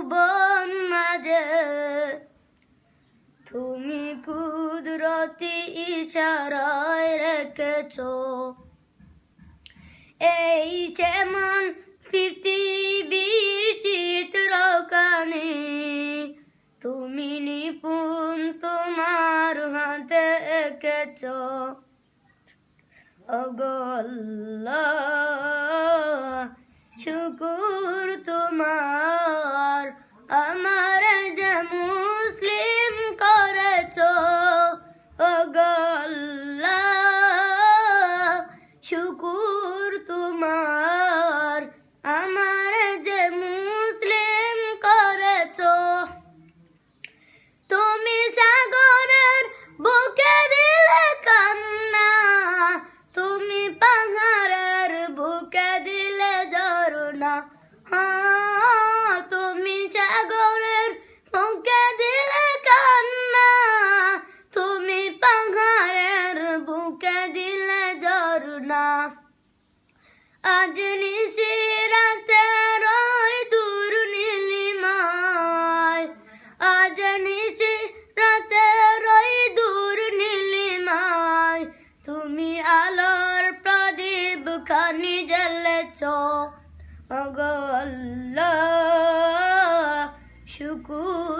ভুবন মাঝে তুমি কুদরতি ইশারায় রেখেছ। এই যেমন পৃথিবীর চিত্রকানে তুমি নিপুণ তোমার হাতে এঁকেছ। অগল্লা, শুকুর তোমার আমার যে মুসলিম করেছ অগল্লা শুকুর তোমার। আমার যে মুসলিম করেছ, তুমি সাগরের বুকে দিলে কান্না, তুমি পাহাড়ের বুকে দিলে ঝরনা। হ্যাঁ আজ নিশি রাতে রয় দূর নীলিমায়। আজ নিশি রাতে দূর নীলিমায়। তুমি আলোর প্রদীপ খানি জ্বলেছ। আল্লাহ, শুকুর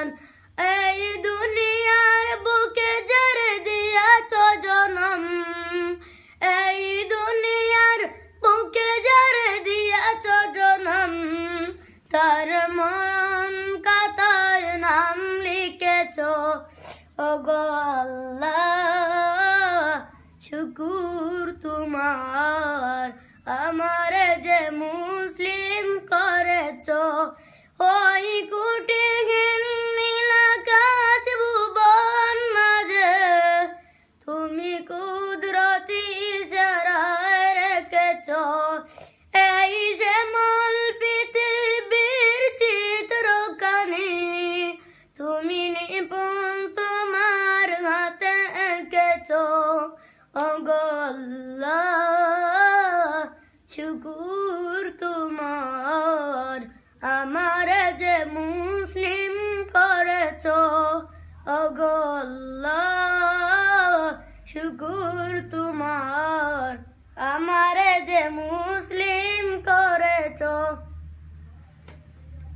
গান এই দুনিয়ার বুকে জড় দিয়াছ জনম। এই দুনিয়ার বুকে জড় দিয়াছ জনম। তার মন কাতায় নাম লিখেছ। ওগো আল্লাহ, শুকুর তোমার। আমার যে মুসলিম করেছ, ওই কুটিহীন শুকুর তোমার। আমার যে মুসলিম করেছ অগল্লা শুকুর তোমার। আমার যে মুসলিম